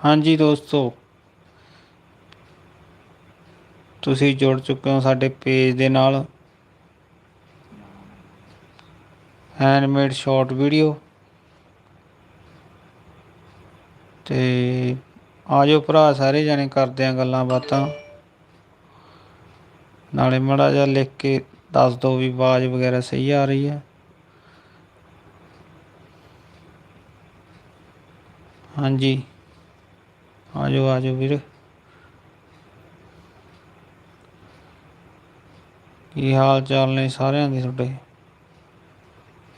ਹਾਂਜੀ ਦੋਸਤੋ। ਤੁਸੀਂ ਜੁੜ ਚੁੱਕੇ ਹੋ ਸਾਡੇ ਪੇਜ ਦੇ ਨਾਲ। ਹੈਂਡਮੇਡ ਸ਼ਾਰਟ ਵੀਡੀਓ ਤੇ ਆਜੋ ਭਰਾ, ਸਾਰੇ ਜਣੇ ਕਰਦੇ ਆ ਗੱਲਾਂ ਬਾਤਾਂ। ਨਾਲੇ ਮੜਾ ਜਿਹਾ ਲਿਖ ਕੇ ਦੱਸ ਦਿਓ ਵੀ ਆਵਾਜ਼ ਵਗੈਰਾ ਸਹੀ ਆ ਰਹੀ ਹੈ। ਹਾਂਜੀ। ਆਜੋ ਆਜੋ ਵੀਰ। ਕੀ ਹਾਲ ਚਾਲ ਨੇ ਸਾਰਿਆਂ ਦੇ ਤੁਹਾਡੇ?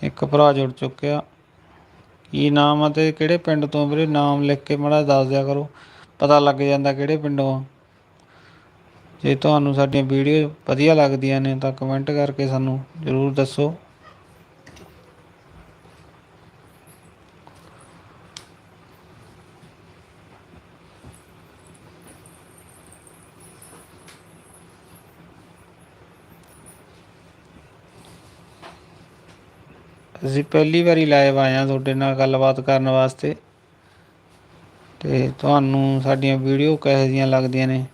ਇੱਕ ਭਰਾ ਜੁੜ ਚੁੱਕਿਆ। ਕੀ ਨਾਮ ਆ ਤੇ ਕਿਹੜੇ ਪਿੰਡ ਤੋਂ ਵੀਰੇ? ਨਾਮ ਲਿਖ ਕੇ ਮੜਾ ਦੱਸ ਦਿਆ ਕਰੋ। ਪਤਾ ਲੱਗ ਜਾਂਦਾ ਕਿਹੜੇ ਪਿੰਡੋਂ ਆ। ਜੇ ਤੁਹਾਨੂੰ ਸਾਡੀਆਂ ਵੀਡੀਓ ਵਧੀਆ ਲੱਗਦੀਆਂ ਨੇ ਤਾਂ ਕਮੈਂਟ ਕਰਕੇ ਸਾਨੂੰ ਜ਼ਰੂਰ ਦੱਸੋ। ਅਸੀਂ ਪਹਿਲੀ ਵਾਰੀ ਲਾਈਵ ਆਏ ਹਾਂ ਤੁਹਾਡੇ ਨਾਲ ਗੱਲਬਾਤ ਕਰਨ ਵਾਸਤੇ। ਤੇ ਤੁਹਾਨੂੰ ਸਾਡੀਆਂ ਵੀਡੀਓ ਕਿਹੋ ਜਿਹੀਆਂ ਲੱਗਦੀਆਂ ਨੇ?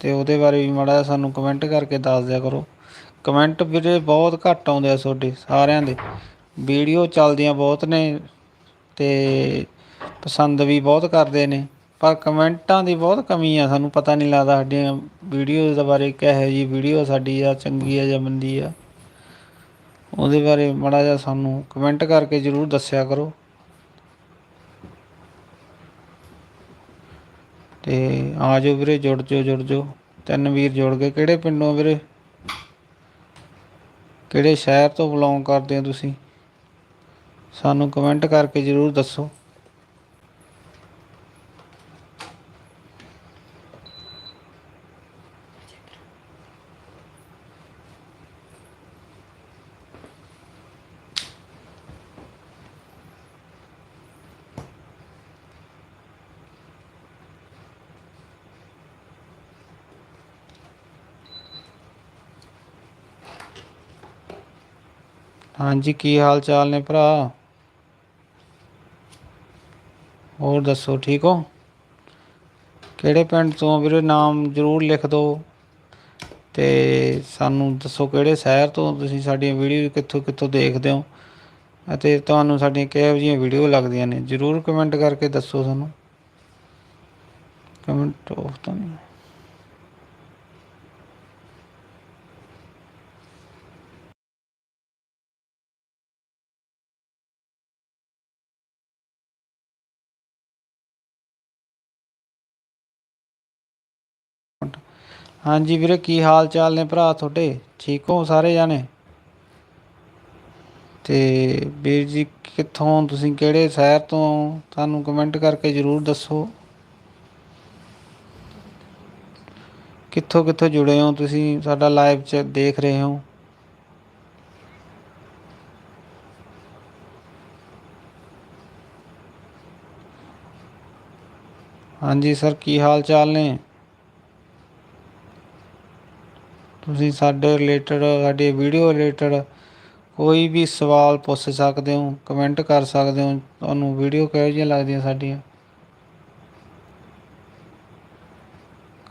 ਤੇ ਉਹਦੇ ਬਾਰੇ ਵੀ ਮਾੜਾ ਜਿਹਾ ਸਾਨੂੰ ਕਮੈਂਟ ਕਰਕੇ ਦੱਸ ਦਿਆ ਕਰੋ। ਕਮੈਂਟ ਵੀਰੇ ਬਹੁਤ ਘੱਟ ਆਉਂਦੇ ਆ ਤੁਹਾਡੇ, ਸਾਰਿਆਂ ਦੇ। ਵੀਡੀਓ ਚੱਲਦੀਆਂ ਬਹੁਤ ਨੇ ਤੇ ਪਸੰਦ ਵੀ ਬਹੁਤ ਕਰਦੇ ਨੇ। ਪਰ ਕਮੈਂਟਾਂ ਦੀ ਬਹੁਤ ਕਮੀ ਆ, ਸਾਨੂੰ ਪਤਾ ਨਹੀਂ ਲੱਗਦਾ ਸਾਡੀਆਂ ਵੀਡੀਓਜ਼ ਦੇ ਬਾਰੇ ਕਿਹੋ ਜੀ ਵੀਡੀਓ ਸਾਡੀ ਆ, ਚੰਗੀ ਆ ਜਾਂ ਮੰਦੀ ਆ। ਉਹਦੇ ਬਾਰੇ ਮਾੜਾ ਜਿਹਾ ਸਾਨੂੰ ਕਮੈਂਟ ਕਰਕੇ ਜ਼ਰੂਰ ਦੱਸਿਆ ਕਰੋ। ਤੇ ਆ ਜਾਓ ਵੀਰੇ, ਜੁੜ ਜਾਓ ਜੁੜ ਜਾਓ। ਤਿੰਨ ਵੀਰ ਜੁੜ ਗਏ। ਕਿਹੜੇ ਪਿੰਡੋਂ ਵੀਰੇ? ਕਿਹੜੇ ਸ਼ਹਿਰ ਤੋਂ ਬਿਲੋਂਗ ਕਰਦੇ ਹੋ ਤੁਸੀਂ? ਸਾਨੂੰ ਕਮੈਂਟ ਕਰਕੇ ਜ਼ਰੂਰ ਦੱਸੋ। ਹਾਂਜੀ, ਕੀ ਹਾਲ ਚਾਲ ਨੇ ਭਰਾ? ਹੋਰ ਦੱਸੋ, ਠੀਕ ਹੋ? ਕਿਹੜੇ ਪਿੰਡ ਤੋਂ ਵੀਰੇ? ਨਾਮ ਜ਼ਰੂਰ ਲਿਖ ਦਿਓ ਤੇ ਸਾਨੂੰ ਦੱਸੋ ਕਿਹੜੇ ਸ਼ਹਿਰ ਤੋਂ ਤੁਸੀਂ ਸਾਡੀਆਂ ਵੀਡੀਓ ਕਿੱਥੋਂ ਕਿੱਥੋਂ ਦੇਖਦੇ ਹੋ ਅਤੇ ਤੁਹਾਨੂੰ ਸਾਡੀਆਂ ਕਿਹੋ ਜਿਹੀਆਂ ਵੀਡੀਓ ਲੱਗਦੀਆਂ ਨੇ? ਜ਼ਰੂਰ ਕਮੈਂਟ ਕਰਕੇ ਦੱਸੋ ਸਾਨੂੰ। ਕਮੈਂਟ ਆਫ ਤਾਂ ਨਹੀਂ। ਹਾਂਜੀ ਵੀਰੇ, ਕੀ ਹਾਲ ਚਾਲ ਨੇ ਭਰਾ ਤੁਹਾਡੇ? ਠੀਕ ਹੋ ਸਾਰੇ ਜਾਣੇ? ਤੇ ਵੀਰ ਜੀ, ਕਿੱਥੋਂ ਤੁਸੀਂ? ਕਿਹੜੇ ਸ਼ਹਿਰ ਤੋਂ ਸਾਨੂੰ ਕਮੈਂਟ ਕਰਕੇ ਜ਼ਰੂਰ ਦੱਸੋ। ਕਿੱਥੋਂ ਕਿੱਥੋਂ ਜੁੜੇ ਹੋ ਤੁਸੀਂ? ਸਾਡਾ ਲਾਈਵ ਚ ਦੇਖ ਰਹੇ ਹੋ। ਹਾਂਜੀ ਸਰ, ਕੀ ਹਾਲ ਚਾਲ ਨੇ? ਤੁਸੀਂ ਸਾਡੇ ਰਿਲੇਟਡ ਸਾਡੀ ਵੀਡੀਓ ਰਿਲੇਟਡ ਕੋਈ ਵੀ ਸਵਾਲ ਪੁੱਛ ਸਕਦੇ ਹੋ ਕਮੈਂਟ ਕਰ ਸਕਦੇ ਹੋ, ਤੁਹਾਨੂੰ ਵੀਡੀਓ ਕਿਹੋ ਜਿਹੀਆਂ ਲੱਗਦੀਆਂ ਸਾਡੀਆਂ?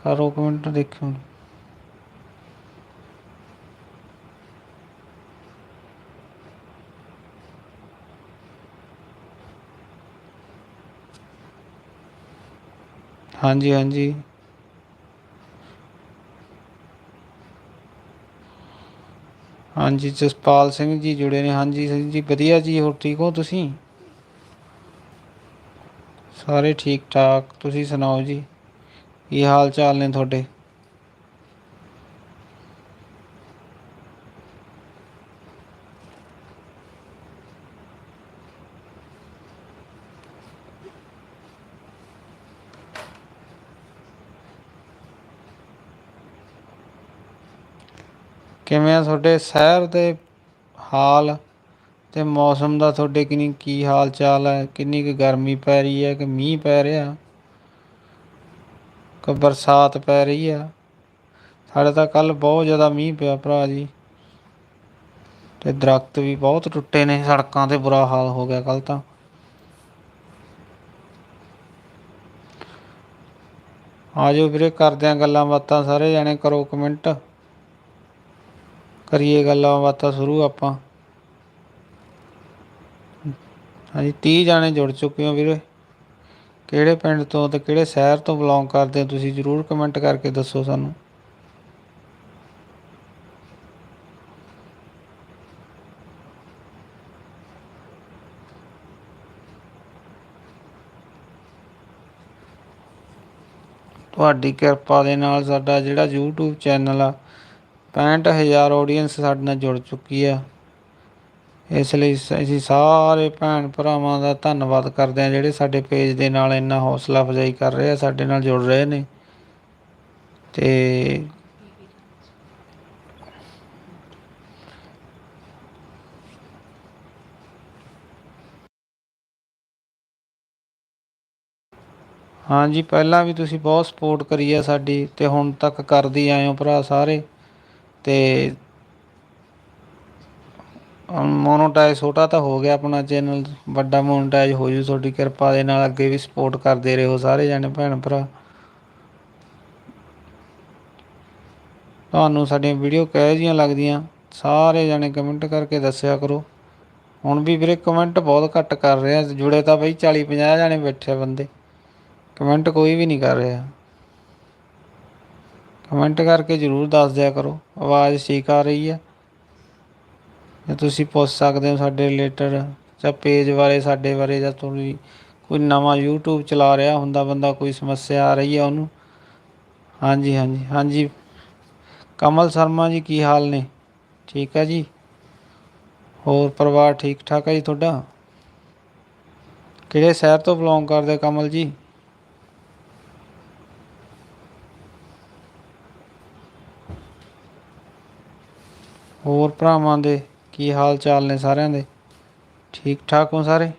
ਕਰੋ ਕਮੈਂਟ ਦੇਖਿਓ। ਹਾਂਜੀ ਹਾਂਜੀ। ਹਾਂਜੀ, ਜਸਪਾਲ ਸਿੰਘ ਜੀ ਜੁੜੇ ਨੇ। ਹਾਂਜੀ ਸਿੰਘ ਜੀ, ਵਧੀਆ ਜੀ। ਹੋਰ ਠੀਕ ਹੋ ਤੁਸੀਂ? ਸਾਰੇ ਠੀਕ ਠਾਕ ਤੁਸੀਂ ਸੁਣਾਓ ਜੀ, ਕੀ ਹਾਲ ਚਾਲ ਨੇ ਤੁਹਾਡੇ? ਕਿਵੇਂ ਆ ਤੁਹਾਡੇ? ਸ਼ਹਿਰ ਦੇ ਹਾਲ ਤੇ ਮੌਸਮ ਦਾ ਤੁਹਾਡੇ ਕਿੰਨੀ, ਕੀ ਹਾਲ ਚਾਲ ਹੈ? ਕਿੰਨੀ ਕੁ ਗਰਮੀ ਪੈ ਰਹੀ ਹੈ ਕਿ ਮੀਂਹ ਪੈ ਰਿਹਾ? ਕਿ ਬਰਸਾਤ ਪੈ ਰਹੀ ਆ ਸਾਡੇ ਤਾਂ ਕੱਲ ਬਹੁਤ ਜ਼ਿਆਦਾ ਮੀਂਹ ਪਿਆ ਭਰਾ ਜੀ। ਤੇ ਦਰਖਤ ਵੀ ਬਹੁਤ ਟੁੱਟੇ ਨੇ, ਸੜਕਾਂ ਤੇ ਬੁਰਾ ਹਾਲ ਹੋ ਗਿਆ ਕੱਲ ਤਾਂ। ਆਜੋ ਵੀਰੇ, ਕਰਦੇ ਆਂ ਗੱਲਾਂ ਬਾਤਾਂ, ਸਾਰੇ ਜਾਣੇ ਕਰੋ ਕਮੈਂਟ। ਕਰੀਏ ਗੱਲਾਂ ਬਾਤਾਂ ਸ਼ੁਰੂ ਆਪਾਂ। ਹਾਂਜੀ 30 ਜਾਣੇ ਜੁੜ ਚੁੱਕੇ ਹੋ ਵੀਰੇ। ਕਿਹੜੇ ਪਿੰਡ ਤੋਂ ਤੇ ਕਿਹੜੇ ਸ਼ਹਿਰ ਤੋਂ ਬਿਲੋਂਗ ਕਰਦੇ ਹੋ ਤੁਸੀਂ? ਜਰੂਰ ਕਮੈਂਟ ਕਰਕੇ ਦੱਸੋ ਸਾਨੂੰ। ਤੁਹਾਡੀ ਕਿਰਪਾ ਦੇ ਨਾਲ ਸਾਡਾ ਜਿਹੜਾ YouTube ਚੈਨਲ ਆ 65000 ਆਡੀਅנס ਸਾਡੇ ਨਾਲ ਜੁੜ ਚੁੱਕੀ ਆ। ਇਸ ਲਈ ਅਸੀਂ ਸਾਰੇ ਭੈਣ ਭਰਾਵਾਂ ਦਾ ਧੰਨਵਾਦ ਕਰਦੇ ਹਾਂ ਜਿਹੜੇ ਸਾਡੇ ਪੇਜ ਦੇ ਨਾਲ ਇੰਨਾ ਹੌਸਲਾ ਅਫਜ਼ਾਈ ਕਰ ਰਹੇ ਆ, ਸਾਡੇ ਨਾਲ ਜੁੜ ਰਹੇ ਨੇ। ਤੇ ਹਾਂਜੀ, ਪਹਿਲਾਂ ਵੀ ਤੁਸੀਂ ਬਹੁਤ ਸਪੋਰਟ ਕਰੀ ਆ ਸਾਡੀ ਤੇ ਹੁਣ ਤੱਕ ਕਰਦੀ ਆਏ ਹੋ ਭਰਾ ਸਾਰੇ। ਤੇ ਮੋਨੋਟਾਈਜ਼ ਛੋਟਾ ਤਾਂ ਹੋ ਗਿਆ ਆਪਣਾ ਚੈਨਲ ਵੱਡਾ ਮੋਨੋਟਾਈਜ਼ ਹੋ ਜੂ ਤੁਹਾਡੀ ਕਿਰਪਾ ਦੇ ਨਾਲ, ਅੱਗੇ ਵੀ ਸਪੋਰਟ ਕਰਦੇ ਰਹੋ ਸਾਰੇ ਜਾਣੇ ਭੈਣ ਭਰਾ। ਤੁਹਾਨੂੰ ਸਾਡੀਆਂ ਵੀਡੀਓ ਕਿਹੋ ਜਿਹੀਆਂ ਲੱਗਦੀਆਂ, ਸਾਰੇ ਜਾਣੇ ਕਮੈਂਟ ਕਰਕੇ ਦੱਸਿਆ ਕਰੋ। ਹੁਣ ਵੀ ਵੀਰੇ ਕਮੈਂਟ ਬਹੁਤ ਘੱਟ ਕਰ ਰਿਹਾ ਜੁੜੇ ਤਾਂ ਬਈ 40 50 ਜਾਣੇ ਬੈਠੇ ਬੰਦੇ ਕਮੈਂਟ ਕੋਈ ਵੀ ਨਹੀਂ ਕਰ ਰਿਹਾ। ਕਮੈਂਟ ਕਰਕੇ ਜਰੂਰ ਦੱਸ ਦਿਆ ਕਰੋ। ਆਵਾਜ਼ ਠੀਕ ਆ ਰਹੀ ਹੈ ਜਾਂ ਤੁਸੀਂ ਪੁੱਛ ਸਕਦੇ ਹੋ ਸਾਡੇ ਰਿਲੇਟਡ ਜਾਂ ਪੇਜ ਬਾਰੇ ਸਾਡੇ ਬਾਰੇ ਜਾਂ ਤੁਸੀਂ ਕੋਈ ਨਵਾਂ YouTube ਚਲਾ ਰਿਹਾ ਹੁੰਦਾ ਬੰਦਾ, ਕੋਈ ਸਮੱਸਿਆ ਆ ਰਹੀ ਹੈ ਉਹਨੂੰ? ਹਾਂਜੀ ਹਾਂਜੀ ਹਾਂਜੀ। ਕਮਲ ਸ਼ਰਮਾ ਜੀ, ਕੀ ਹਾਲ ਨੇ? ਠੀਕ ਹੈ ਜੀ? ਹੋਰ ਪਰਿਵਾਰ ਠੀਕ ਠਾਕ ਹੈ ਜੀ ਤੁਹਾਡਾ? ਕਿਹੜੇ ਸ਼ਹਿਰ ਤੋਂ ਬਿਲੋਂਗ ਕਰਦੇ ਕਮਲ ਜੀ? ਹੋਰ ਭਰਾਵਾਂ ਦੇ ਕੀ ਹਾਲ ਚਾਲ ਨੇ ਸਾਰਿਆਂ ਦੇ? ਠੀਕ ਠਾਕ ਹੋ ਸਾਰੇ?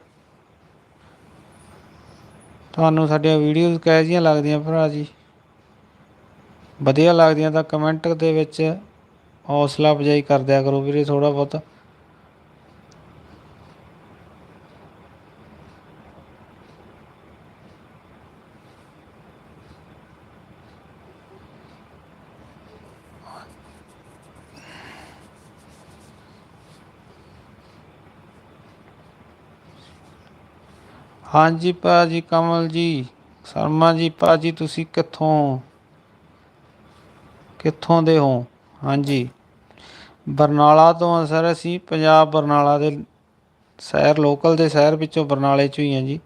ਤੁਹਾਨੂੰ ਸਾਡੀਆਂ ਵੀਡੀਓਜ਼ ਕਿਹੋ ਜਿਹੀਆਂ ਲੱਗਦੀਆਂ ਭਰਾ ਜੀ? ਵਧੀਆ ਲੱਗਦੀਆਂ ਤਾਂ ਕਮੈਂਟ ਦੇ ਵਿੱਚ ਹੌਸਲਾ ਅਫਜ਼ਾਈ ਕਰ ਦਿਆ ਕਰੋ ਵੀਰੇ ਥੋੜਾ ਬਹੁਤ। ਹਾਂਜੀ ਭਾਜੀ ਕਮਲ ਜੀ, ਸ਼ਰਮਾ ਜੀ ਭਾਜੀ ਤੁਸੀਂ ਕਿੱਥੋਂ? ਕਿੱਥੋਂ ਦੇ ਹੋ? ਹਾਂਜੀ। ਬਰਨਾਲਾ ਤੋਂ ਸਰ ਅਸੀਂ, ਪੰਜਾਬ ਬਰਨਾਲਾ ਦੇ ਸ਼ਹਿਰ ਲੋਕਲ ਦੇ ਸ਼ਹਿਰ ਵਿੱਚੋਂ ਬਰਨਾਲੇ ਚੋਂ ਹੀ ਆ ਜੀ।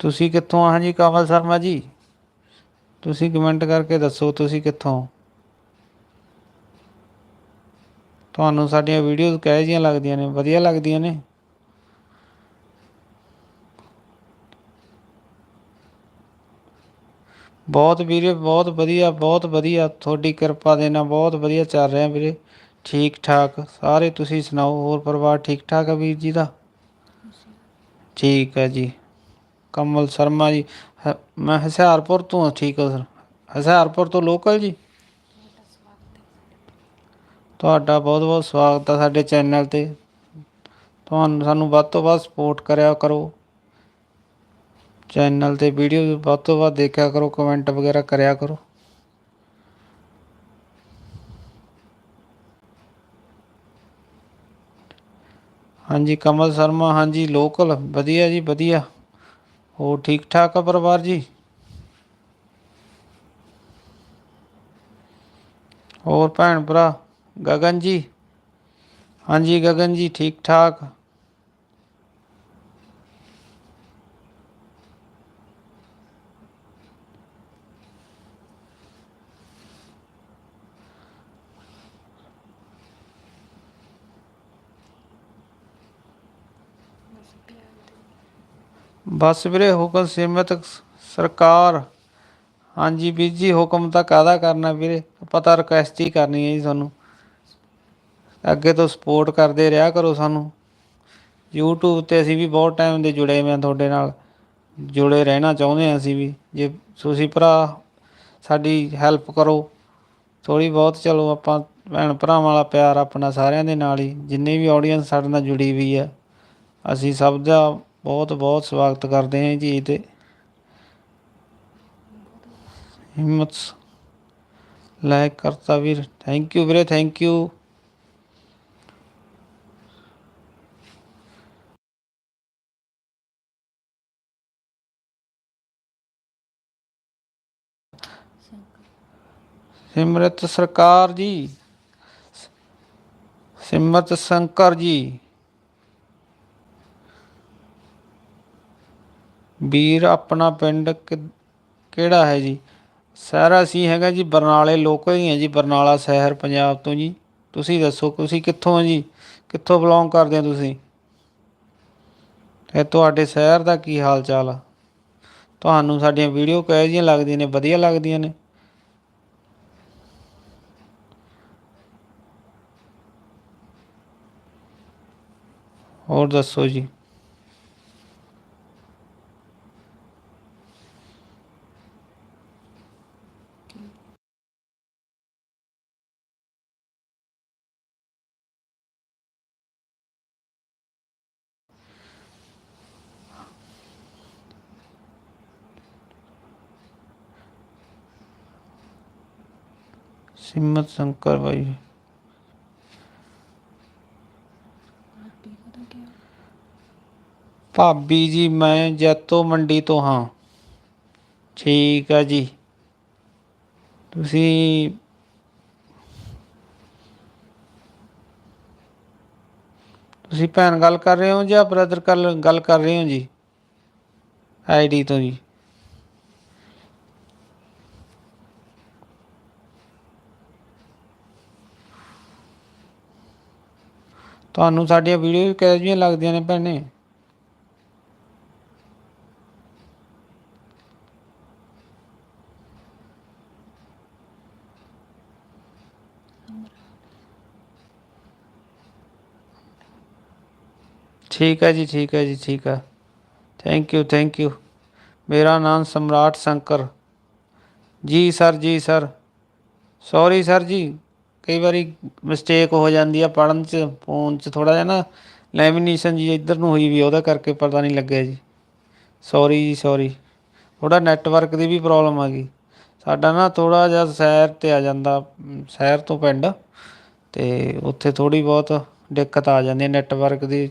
ਤੁਸੀਂ ਕਿੱਥੋਂ ਆ ਜੀ ਕਮਲ ਸ਼ਰਮਾ ਜੀ? ਤੁਸੀਂ ਕਮੈਂਟ ਕਰਕੇ ਦੱਸੋ ਤੁਸੀਂ ਕਿੱਥੋਂ? ਤੁਹਾਨੂੰ ਸਾਡੀਆਂ ਵੀਡੀਓਜ਼ ਕਿਹੋ ਜਿਹੀਆਂ ਲੱਗਦੀਆਂ ਨੇ? ਵਧੀਆ ਲੱਗਦੀਆਂ ਨੇ? ਬਹੁਤ ਵੀਰੇ, ਬਹੁਤ ਵਧੀਆ ਬਹੁਤ ਵਧੀਆ। ਤੁਹਾਡੀ ਕਿਰਪਾ ਦੇ ਨਾਲ ਬਹੁਤ ਵਧੀਆ ਚੱਲ ਰਿਹਾ ਵੀਰੇ। ਠੀਕ ਠਾਕ। ਸਾਰੇ ਤੁਸੀਂ ਸੁਣਾਓ। ਹੋਰ ਪਰਿਵਾਰ ਠੀਕ ਠਾਕ ਹੈ ਵੀਰ ਜੀ ਦਾ? ਠੀਕ ਹੈ ਜੀ। ਕਮਲ ਸ਼ਰਮਾ ਜੀ ਹ- ਮੈਂ ਹੁਸ਼ਿਆਰਪੁਰ ਤੋਂ ਹਾਂ, ਠੀਕ ਹੈ ਸਰ। ਹੁਸ਼ਿਆਰਪੁਰ ਤੋਂ ਲੋਕਲ ਜੀ? ਤੁਹਾਡਾ ਬਹੁਤ ਬਹੁਤ ਸਵਾਗਤ ਹੈ ਸਾਡੇ ਚੈਨਲ ਤੇ। ਤੁਹਾਨੂੰ ਸਾਨੂੰ ਵੱਧ ਤੋਂ ਵੱਧ ਸਪੋਰਟ ਕਰਿਆ ਕਰੋ। ਚੈਨਲ ਤੇ ਵੀਡੀਓ ਵੱਧ ਤੋਂ ਵੱਧ ਦੇਖਿਆ ਕਰੋ ਕਮੈਂਟ ਵਗੈਰਾ ਕਰਿਆ ਕਰੋ। ਹਾਂਜੀ ਕਮਲ ਸ਼ਰਮਾ ਹਾਂਜੀ ਲੋਕਲ ਵਧੀਆ ਜੀ ਵਧੀਆ। ਹੋਰ ਠੀਕ ਠਾਕ ਆ ਪਰਿਵਾਰ ਜੀ ਹੋਰ ਭੈਣ ਭਰਾ ਗਗਨ ਜੀ ਹਾਂਜੀ ਗਗਨ ਜੀ ਠੀਕ ਠਾਕ ਬਸ ਵੀਰੇ, ਹੁਕਮ ਸੀਮਤ ਸਰਕਾਰ। ਹਾਂਜੀ ਵੀਰ ਜੀ, ਹੁਕਮ ਤਾਂ ਕਾਹਦਾ ਕਰਨਾ ਵੀਰੇ? ਪਤਾ ਰਿਕਵੈਸਟ ਹੀ ਕਰਨੀ ਹੈ ਜੀ ਤੁਹਾਨੂੰ। ਅੱਗੇ ਤੋਂ ਸਪੋਰਟ ਕਰਦੇ ਰਿਹਾ ਕਰੋ ਸਾਨੂੰ। YouTube ਤੇ ਅਸੀਂ ਵੀ ਬਹੁਤ ਟਾਈਮ ਦੇ ਜੁੜੇ ਹੋਏ ਹਾਂ ਤੁਹਾਡੇ ਨਾਲ। ਜੁੜੇ ਰਹਿਣਾ ਚਾਹੁੰਦੇ ਹਾਂ ਅਸੀਂ ਵੀ। ਜੇ ਤੁਸੀਂ ਭਰਾ, ਸਾਡੀ ਹੈਲਪ ਕਰੋ। ਥੋੜੀ ਬਹੁਤ ਚਲੋ ਆਪਾਂ ਭੈਣ ਭਰਾਵਾਂ ਵਾਲਾ ਪਿਆਰ ਆਪਣਾ ਸਾਰਿਆਂ ਦੇ ਨਾਲ ਹੀ। ਜਿੰਨੇ ਵੀ ਆਡੀਅנס ਸਾਡੇ ਨਾਲ ਜੁੜੀ ਵੀ ਆ ਅਸੀਂ ਸਭ ਦਾ ਬਹੁਤ ਬਹੁਤ ਸਵਾਗਤ ਕਰਦੇ ਹਾਂ ਜੀ ਤੇ ਹਿੰਮਤ ਲਾਇਕ ਕਰਤਾ ਵੀਰ ਥੈਂਕ ਯੂ ਵੀਰੇ ਥੈਂਕ ਯੂ ਸਿਮਰਤ ਸਰਕਾਰ ਜੀ। ਸਿਮਰਤ ਸ਼ੰਕਰ ਜੀ। ਵੀਰ, ਆਪਣਾ ਪਿੰਡ ਕਿ- ਕਿਹੜਾ ਹੈ ਜੀ? ਸ਼ਹਿਰ ਅਸੀਂ ਹੈਗਾ ਜੀ ਬਰਨਾਲੇ ਲੋਕਲ ਹੀ ਹੈ ਜੀ, ਬਰਨਾਲਾ ਸ਼ਹਿਰ ਪੰਜਾਬ ਤੋਂ ਜੀ। ਤੁਸੀਂ ਦੱਸੋ, ਤੁਸੀਂ ਕਿੱਥੋਂ ਹੋ ਜੀ? ਕਿੱਥੋਂ ਬਿਲੋਂਗ ਕਰਦੇ ਹੋ ਤੁਸੀਂ? ਤੇ ਤੁਹਾਡੇ ਸ਼ਹਿਰ ਦਾ ਕੀ ਹਾਲ ਚਾਲ ਆ? ਤੁਹਾਨੂੰ ਸਾਡੀਆਂ ਵੀਡੀਓ ਕਿਹੋ ਜਿਹੀਆਂ ਲੱਗਦੀਆਂ ਨੇ? ਵਧੀਆ ਲੱਗਦੀਆਂ ਨੇ? ਹੋਰ ਦੱਸੋ ਜੀ। ਸਿਮਤ ਸ਼ੰਕਰ ਭਾਈ ਭਾਬੀ ਜੀ ਮੈਂ ਜੈਤੋ ਮੰਡੀ ਤੋਂ ਹਾਂ ਠੀਕ ਆ ਜੀ ਤੁਸੀਂ ਤੁਸੀਂ ਭੈਣ ਗੱਲ ਕਰ ਰਹੇ ਹੋ ਜਾਂ ਬ੍ਰਦਰ ਗੱਲ ਕਰ ਰਹੇ ਹੋ ਜੀ ਆਈਡੀ ਤੋਂ ਜੀ ਤੁਹਾਨੂੰ ਸਾਡੀਆਂ ਵੀਡੀਓ ਕਿਹੋ ਜਿਹੀਆਂ ਲੱਗਦੀਆਂ ਨੇ ਭੈਣੇ? ਠੀਕ ਹੈ ਜੀ, ਠੀਕ ਹੈ ਜੀ, ਠੀਕ ਹੈ। ਥੈਂਕ ਯੂ ਥੈਂਕ ਯੂ ਮੇਰਾ ਨਾਮ ਸਮਰਾਟ ਸ਼ੰਕਰ। ਜੀ ਸਰ ਜੀ ਸਰ ਸੌਰੀ ਸਰ ਜੀ। ਕਈ ਵਾਰੀ ਮਿਸਟੇਕ ਹੋ ਜਾਂਦੀ ਆ ਪੜਨ ਚ ਫੋਨ ਚ ਥੋੜਾ ਜਿਹਾ ਨਾ ਲੈਮੀਨੇਸ਼ਨ ਜੀ ਇੱਧਰ ਨੂੰ ਹੋਈ ਵੀ ਆ, ਉਹਦਾ ਕਰਕੇ ਪਤਾ ਨਹੀਂ ਲੱਗਿਆ ਜੀ। ਸੌਰੀ ਜੀ ਸੌਰੀ ਥੋੜਾ ਨੈਟਵਰਕ ਦੀ ਵੀ ਪ੍ਰੋਬਲਮ ਆ ਗਈ। ਸਾਡਾ ਨਾ ਥੋੜਾ ਜਿਹਾ ਸ਼ਹਿਰ ਤੇ ਆ ਜਾਂਦਾ ਅਮ, ਸ਼ਹਿਰ ਤੋਂ ਪਿੰਡ। ਤੇ ਉੱਥੇ ਥੋੜੀ ਬਹੁਤ ਦਿੱਕਤ ਆ ਜਾਂਦੀ ਹੈ ਨੈਟਵਰਕ ਦੀ।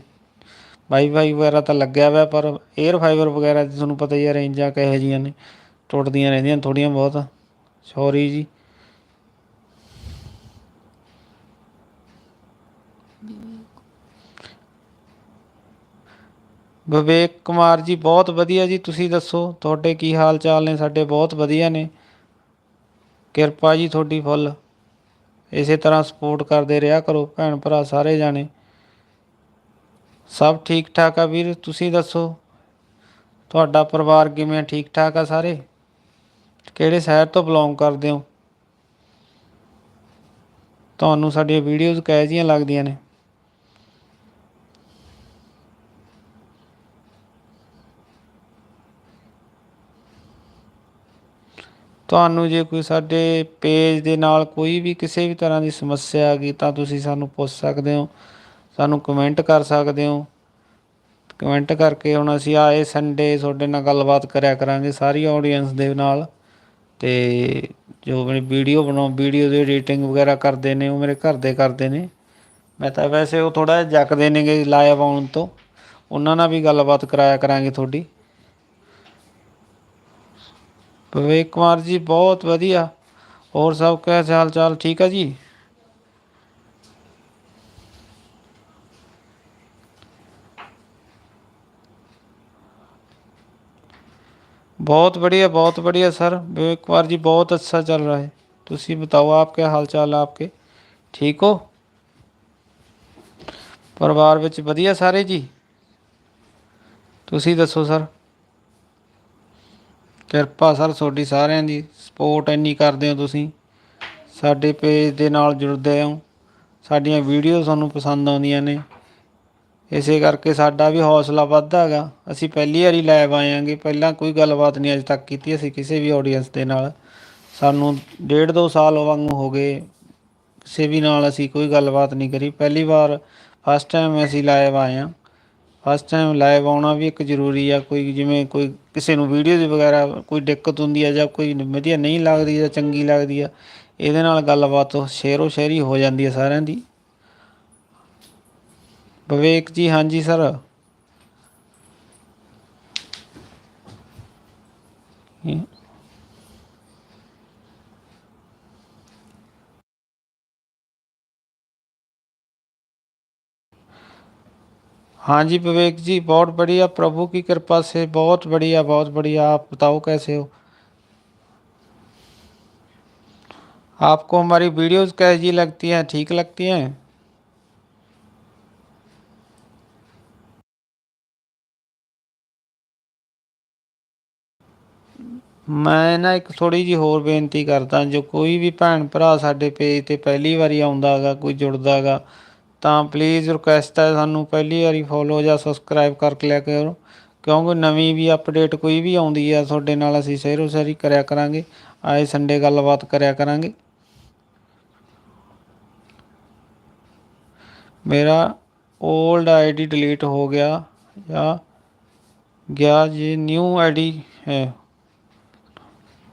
ਵਾਈਫਾਈ ਵਗੈਰਾ ਤਾਂ ਲੱਗਿਆ ਹੋਇਆ ਪਰ 에ਅਰ ਫਾਈਬਰ ਵਗੈਰਾ ਦੀ ਤੁਹਾਨੂੰ ਪਤਾ ਹੀ ਆ ਰੇਂਜਾਂ ਕਿਹੋ ਜਿਹੀਆਂ ਨੇ ਟੁੱਟਦੀਆਂ ਰਹਿੰਦੀਆਂ ਥੋੜੀਆਂ ਬਹੁਤ। ਸੌਰੀ ਜੀ। ਵਿਵੇਕ ਕੁਮਾਰ ਜੀ, ਬਹੁਤ ਵਧੀਆ ਜੀ, ਤੁਸੀਂ ਦੱਸੋ, ਤੁਹਾਡੇ ਕੀ ਹਾਲ ਚਾਲ ਨੇ? ਸਾਡੇ ਬਹੁਤ ਵਧੀਆ ਨੇ। ਕਿਰਪਾ ਜੀ ਤੁਹਾਡੀ ਫੁੱਲ। ਇਸੇ ਤਰ੍ਹਾਂ ਸਪੋਰਟ ਕਰਦੇ ਰਿਹਾ ਕਰੋ ਭੈਣ ਭਰਾ ਸਾਰੇ ਜਾਣੇ। ਸਭ ਠੀਕ ਠਾਕ ਆ ਵੀਰ, ਤੁਸੀਂ ਦੱਸੋ? ਤੁਹਾਡਾ ਪਰਿਵਾਰ ਕਿਵੇਂ ਠੀਕ ਠਾਕ ਆ ਸਾਰੇ? ਕਿਹੜੇ ਸ਼ਹਿਰ ਤੋਂ ਬਿਲੋਂਗ ਕਰਦੇ ਹੋ? ਤੁਹਾਨੂੰ ਸਾਡੀਆਂ ਵੀਡੀਓਜ਼ ਕਿਹੋ ਜਿਹੀਆਂ ਲੱਗਦੀਆਂ ਨੇ? ਤੁਹਾਨੂੰ ਜੇ ਕੋਈ ਸਾਡੇ ਪੇਜ ਦੇ ਨਾਲ ਕੋਈ ਵੀ ਕਿਸੇ ਵੀ ਤਰ੍ਹਾਂ ਦੀ ਸਮੱਸਿਆ ਆ ਗਈ ਤਾਂ ਤੁਸੀਂ ਸਾਨੂੰ ਪੁੱਛ ਸਕਦੇ ਹੋ, ਸਾਨੂੰ ਕਮੈਂਟ ਕਰ ਸਕਦੇ ਹੋ। ਕਮੈਂਟ ਕਰਕੇ ਹੁਣ ਅਸੀਂ ਆਏ ਸੰਡੇ ਤੁਹਾਡੇ ਨਾਲ ਗੱਲਬਾਤ ਕਰਿਆ ਕਰਾਂਗੇ ਸਾਰੀ ਆਡੀਅנס ਦੇ ਨਾਲ। ਤੇ ਜੋ ਮੇਰੀ ਵੀਡੀਓ ਬਣਾਉ ਵੀਡੀਓ ਦੀ ਐਡੀਟਿੰਗ ਵਗੈਰਾ ਕਰਦੇ ਨੇ, ਉਹ ਮੇਰੇ ਘਰ ਦੇ ਕਰਦੇ ਨੇ। ਮੈਂ ਤਾਂ ਵੈਸੇ ਉਹ ਥੋੜਾ ਜਿਹਾ ਜੱਕਦੇ ਨੇਗੇ ਲਾਈਵ ਆਉਣ ਤੋਂ। ਉਹਨਾਂ ਨਾਲ ਵੀ ਗੱਲਬਾਤ ਕਰਾਇਆ ਕਰਾਂਗੇ ਤੁਹਾਡੀ। ਵਿਵੇਕ ਕੁਮਾਰ ਜੀ ਬਹੁਤ ਵਧੀਆ ਹੋਰ ਸਭ ਕਿਆ ਹਾਲ ਚਾਲ ਠੀਕ ਆ ਜੀ बहुत बढ़िया बहुत बढ़िया सर विवेक कुमार जी बहुत अच्छा चल रहा है तुसी बताओ आप क्या हाल चाल है आपके ठीक हो ਪਰਿਵਾਰ ਵਿੱਚ ਵਧੀਆ ਸਾਰੇ ਜੀ ਤੁਸੀਂ ਦੱਸੋ ਸਰ ਕਿਰਪਾ ਸਰ ਤੁਹਾਡੀ ਸਾਰਿਆਂ ਦੀ ਸਪੋਰਟ ਇੰਨੀ ਕਰਦੇ ਹੋ ਤੁਸੀਂ। ਸਾਡੇ ਪੇਜ ਦੇ ਨਾਲ ਜੁੜਦੇ ਹੋ। ਸਾਡੀਆਂ ਵੀਡੀਓ ਤੁਹਾਨੂੰ ਪਸੰਦ ਆਉਂਦੀਆਂ ਨੇ। ਇਸੇ ਕਰਕੇ ਸਾਡਾ ਵੀ ਹੌਸਲਾ ਵੱਧਦਾ ਹੈਗਾ। ਅਸੀਂ ਪਹਿਲੀ ਵਾਰੀ ਲਾਈਵ ਆਏ ਆਂਗੇ ਪਹਿਲਾਂ ਕੋਈ ਗੱਲਬਾਤ ਨਹੀਂ ਅਜੇ ਤੱਕ ਕੀਤੀ ਅਸੀਂ ਕਿਸੇ ਵੀ ਆਡੀਅנס ਦੇ ਨਾਲ। ਸਾਨੂੰ ਡੇਢ ਦੋ ਸਾਲ ਵਾਂਗੂ ਹੋ ਗਏ। ਕਿਸੇ ਵੀ ਨਾਲ ਅਸੀਂ ਕੋਈ ਗੱਲਬਾਤ ਨਹੀਂ ਕਰੀ। ਪਹਿਲੀ ਵਾਰ ਫਸਟ ਟਾਈਮ ਅਸੀਂ ਲਾਈਵ ਆਏ ਹਾਂ। ਫਸਟ ਟਾਈਮ ਲਾਈਵ ਆਉਣਾ ਵੀ ਇੱਕ ਜ਼ਰੂਰੀ ਆ, ਕੋਈ ਜਿਵੇਂ ਕੋਈ ਕਿਸੇ ਨੂੰ ਵੀਡੀਓ ਵਗੈਰਾ, ਕੋਈ ਦਿੱਕਤ ਹੁੰਦੀ ਆ ਜਾਂ ਕੋਈ ਵਧੀਆ ਨਹੀਂ ਲੱਗਦੀ ਜਾਂ ਚੰਗੀ ਲੱਗਦੀ ਆ, ਇਹਦੇ ਨਾਲ ਗੱਲਬਾਤ ਸ਼ੇਰੋ ਸ਼ੇਰੀ ਹੋ ਜਾਂਦੀ ਹੈ ਸਾਰਿਆਂ ਦੀ। ਵਿਵੇਕ ਜੀ, ਹਾਂਜੀ ਸਰ हाँ जी विवेक जी बहुत बढ़िया प्रभु की कृपा से बहुत बढ़िया बहुत बढ़िया आप बताओ कैसे हो आपको हमारी वीडियोस कैसी लगती हैं ठीक लगती हैं ਮੈਂ ਨਾ ਇੱਕ ਥੋੜੀ ਜੀ ਹੋਰ ਬੇਨਤੀ ਕਰਦਾ ਜੋ ਕੋਈ ਵੀ ਭੈਣ ਭਰਾ ਸਾਡੇ ਪੇਜ ਤੇ ਪਹਿਲੀ ਵਾਰੀ ਆਉਂਦਾ ਹੈਗਾ ਕੋਈ ਜੁੜਦਾ ਹੈਗਾ ਤਾਂ ਪਲੀਜ਼ ਰਿਕੁਐਸਟ ਹੈ ਸਾਨੂੰ ਪਹਿਲੀ ਵਾਰੀ ਫੋਲੋ ਜਾਂ ਸਬਸਕ੍ਰਾਈਬ ਕਰਕੇ ਲਿਆ ਕਰੋ ਕਿਉਂਕਿ ਨਵੀਂ ਵੀ ਅਪਡੇਟ ਕੋਈ ਵੀ ਆਉਂਦੀ ਆ ਤੁਹਾਡੇ ਨਾਲ ਅਸੀਂ ਸ਼ੇਰੋ ਸ਼ੇਰੀ ਕਰਿਆ ਕਰਾਂਗੇ ਆਏ ਸੰਡੇ ਗੱਲਬਾਤ ਕਰਿਆ ਕਰਾਂਗੇ मेरा ओल्ड आईडी डिलीट हो गया या गया ये न्यू आईडी है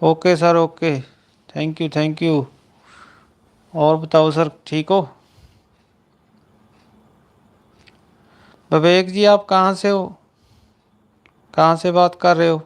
okay sir okay thank you thank you और बताओ सर ठीक हो विवेक जी आप कहाँ से हो कहाँ से बात कर रहे हो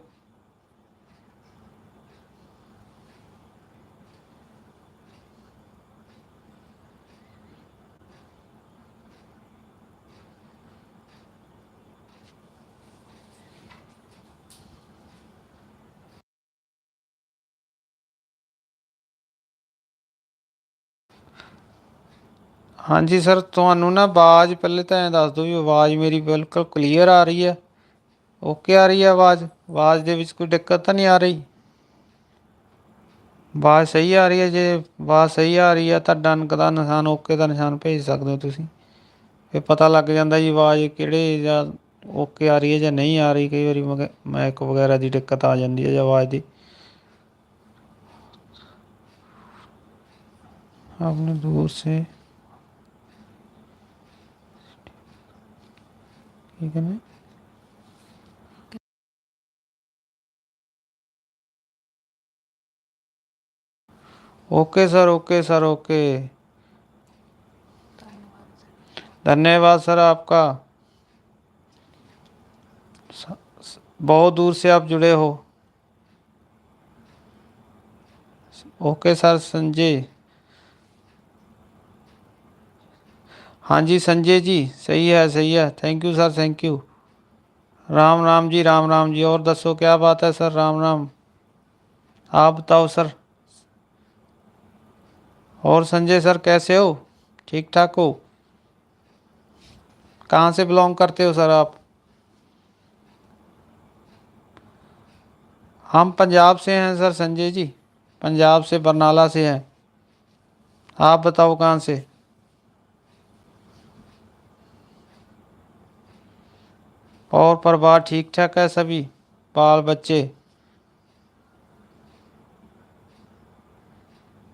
ਹਾਂਜੀ ਸਰ, ਤੁਹਾਨੂੰ ਨਾ ਆਵਾਜ਼ ਪਹਿਲੇ ਤਾਂ ਐਂ ਦੱਸ ਦਿਓ ਵੀ ਆਵਾਜ਼ ਮੇਰੀ ਬਿਲਕੁਲ ਕਲੀਅਰ ਆ ਰਹੀ ਹੈ। ਓਕੇ ਆ ਰਹੀ ਹੈ ਆਵਾਜ਼? ਆਵਾਜ਼ ਦੇ ਵਿੱਚ ਕੋਈ ਦਿੱਕਤ ਤਾਂ ਨਹੀਂ ਆ ਰਹੀ? ਆਵਾਜ਼ ਸਹੀ ਆ ਰਹੀ ਹੈ ਜੇ ਆਵਾਜ਼ ਸਹੀ ਆ ਰਹੀ ਹੈ ਤਾਂ ਡਨਕ ਦਾ ਨਿਸ਼ਾਨ ਓਕੇ ਦਾ ਨਿਸ਼ਾਨ ਭੇਜ ਸਕਦੇ ਹੋ ਤੁਸੀਂ। ਫਿਰ ਪਤਾ ਲੱਗ ਜਾਂਦਾ ਜੀ ਆਵਾਜ਼ ਕਿਹੜੇ ਜਾਂ ਓਕੇ ਆ ਰਹੀ ਹੈ ਜਾਂ ਨਹੀਂ ਆ ਰਹੀ। ਕਈ ਵਾਰੀ ਮੈਕ ਵਗੈਰਾ ਦੀ ਦਿੱਕਤ ਆ ਜਾਂਦੀ ਹੈ ਜਾਂ ਆਵਾਜ਼ ਦੀ। ਆਪਨੇ ਦੂਰ ਸੇ okay sir okay sir okay धन्यवाद सर आपका। बहुत दूर से आप जुड़े हो। Okay sir Sanjay. हाँ जी, संजय जी, सही है सही है। Thank you sir thank you Ram Ram ji, Ram Ram ji, और दसो, क्या बात है सर राम राम। आप बताओ सर और संजय सर कैसे हो? ठीक ठाक हो? कहाँ से बिलोंग करते हो सर आप? हम पंजाब से हैं सर संजय जी। पंजाब से, बरनाला से हैं। आप बताओ, कहाँ से? और परिवार ठीक ठाक है सभी? बाल बच्चे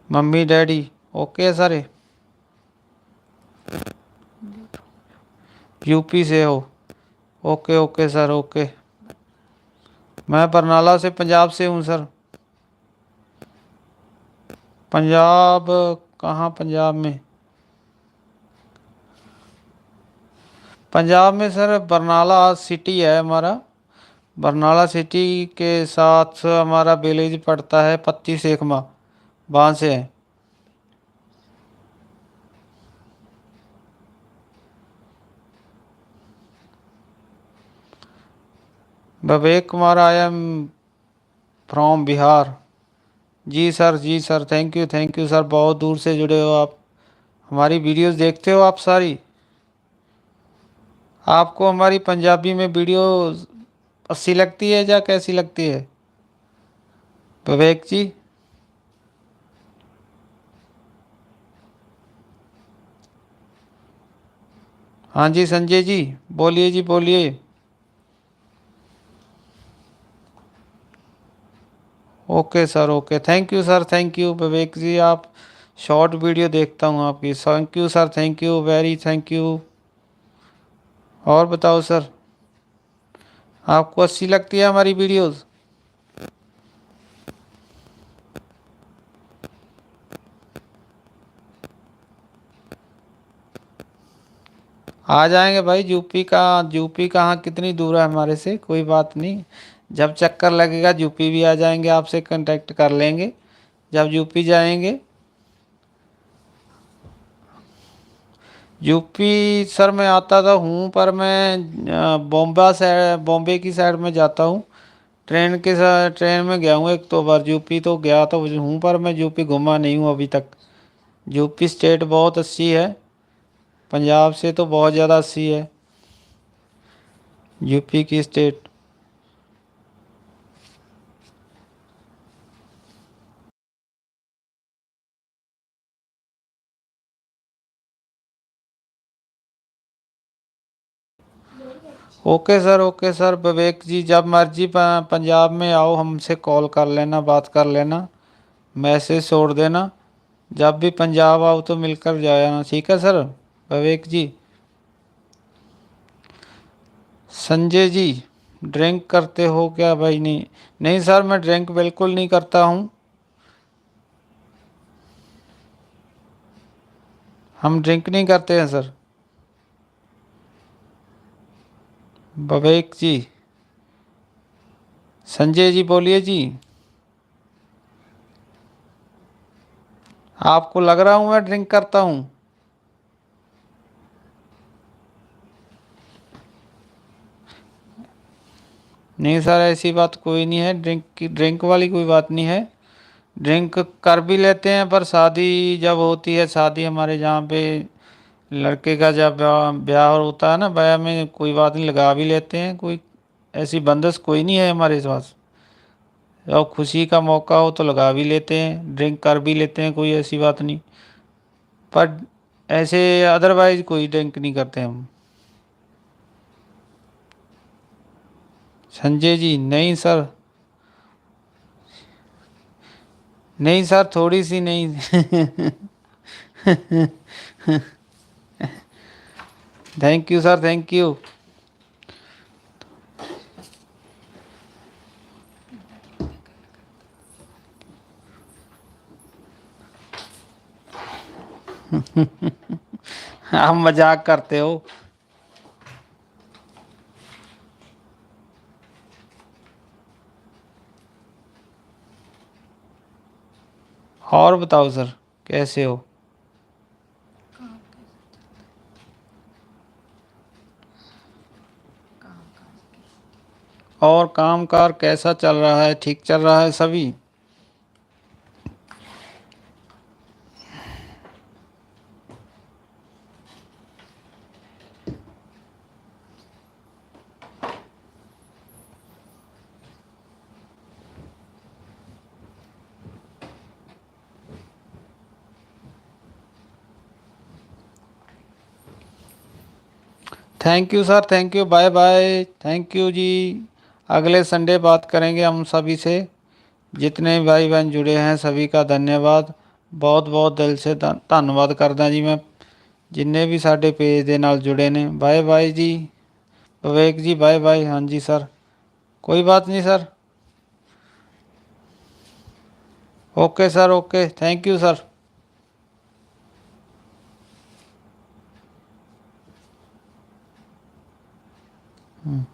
मम्मी, डैडी, ओके सारे? यूपी से हो। Okay okay sir, okay. मैं बरनाला से पंजाब से हूँ सर। पंजाब कहाँ पंजाब में? पंजाब में सर बरनाला सिटी है हमारा। बरनाला सिटी के साथ हमारा विलेज पड़ता है पत्ती सेखमा वहाँ से। है Vivek Kumar I am from Bihar ji sir ji sir thank you thank you sir, बहुत दूर से जुड़े हो आप। हमारी वीडियोस देखते हो आप सारी? आपको हमारी पंजाबी में वीडियो अच्छी लगती है या कैसी लगती है? विवेक जी? हाँ जी, संजय जी, बोलिए जी, बोलिए। Okay sir okay thank you sir thank you Vivek ji आप शॉर्ट वीडियो देखता हूँ आपकी. Thank you sir thank you very thank you और बताओ सर, आपको अच्छी लगती है हमारी वीडियोस आ जाएँगे भाई यूपी का यूपी कहाँ कितनी दूर है हमारे से, कोई बात नहीं। जब चक्कर लगेगा यूपी भी आ जाएँगे, आपसे कांटेक्ट कर लेंगे। जब यूपी जाएँगे यूपी सर मैं आता था हूँ, पर मैं बॉम्बा से बॉम्बे की साइड में जाता हूँ। ट्रेन के साथ ट्रेन में गया हूँ एक तो बार, यूपी तो गया तो हूँ, पर मैं यूपी घुमा नहीं हूँ अभी तक। यूपी स्टेट बहुत अच्छी है, पंजाब से तो बहुत ज़्यादा अच्छी है। यूपी की state. Okay sir okay sir Vivek ji जब मर्ज़ी पंजाब में आओ हमसे कॉल कर लेना बात कर लेना मैसेज छोड़ देना। जब भी पंजाब आओ तो मिलकर जाना ठीक है सर विवेक जी संजय जी ड्रिंक करते हो क्या भाई? नहीं। नहीं सर मैं ड्रिंक बिल्कुल नहीं करता हूँ। हम ड्रिंक नहीं करते हैं सर विवेक जी। संजय जी बोलिए जी। आपको लग रहा हूँ मैं ड्रिंक करता हूँ। नहीं सर, ऐसी बात कोई नहीं है। ड्रिंक की, ड्रिंक वाली कोई बात नहीं है। ड्रिंक कर भी लेते हैं, पर शादी जब होती है, शादी हमारे जहाँ पे लड़के का जब ब्याह होता है ना, ब्याह में कोई बात नहीं, लगा भी लेते हैं, कोई ऐसी बंदिश कोई नहीं है हमारे पास। और खुशी का मौका हो तो लगा भी लेते हैं ड्रिंक कर भी लेते हैं, कोई ऐसी बात नहीं। पर ऐसे अदरवाइज़ कोई ड्रिंक नहीं करते हम। संजय जी, नहीं सर। नहीं सर, थोड़ी सी नहीं। Thank you sir thank you आप मज़ाक करते हो। और बताओ सर कैसे हो? और कामकार कैसा चल रहा है? ठीक चल रहा है सभी? Thank you sir thank you bye bye thank you जी। अगले संडे बात करेंगे हम सभी से जितने भाई बहन जुड़े हैं सभी का धन्यवाद ਬਹੁਤ ਬਹੁਤ ਦਿਲ ਸੇ ਧੰਨ- ਧੰਨਵਾਦ ਕਰਦਾ ਜੀ ਮੈਂ ਜਿੰਨੇ ਵੀ ਸਾਡੇ ਪੇਜ ਦੇ ਨਾਲ ਜੁੜੇ ਨੇ ਬਾਏ ਬਾਏ ਜੀ ਵਿਵੇਕ ਜੀ ਬਾਏ ਬਾਏ ਹਾਂਜੀ ਸਰ ਕੋਈ ਬਾਤ ਨਹੀਂ sir okay sir okay thank you sir hmm